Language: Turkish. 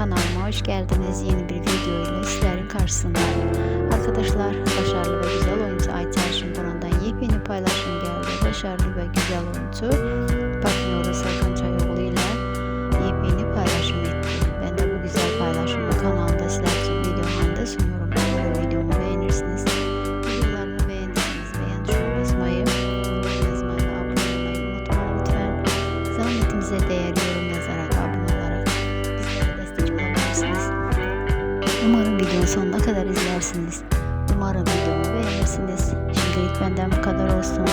Kanalıma hoş geldiniz. Yeni bir video ile sizlerin karşısındayım. Arkadaşlar başarılı ve güzel oyuncu Aytel Şimburan'dan yepyeni paylaşım geldi. Başarılı ve güzel oyuncu Bakmıyor Serkan Çayoğlu ile yepyeni paylaşım etti. Ben de bu güzel paylaşımı kanalda sizler için videomda sunuyorum. Umarım videomu beğenirsiniz. Videolarımı beğendiyseniz beğen tuşuna basmayı, yazmayı abone olmayı unutmayın lütfen. Zahmetimize değer yorum Umarım videonun sonuna kadar izlersiniz. Umarım videomu beğenirsiniz. Şimdilik benden bu kadar olsun.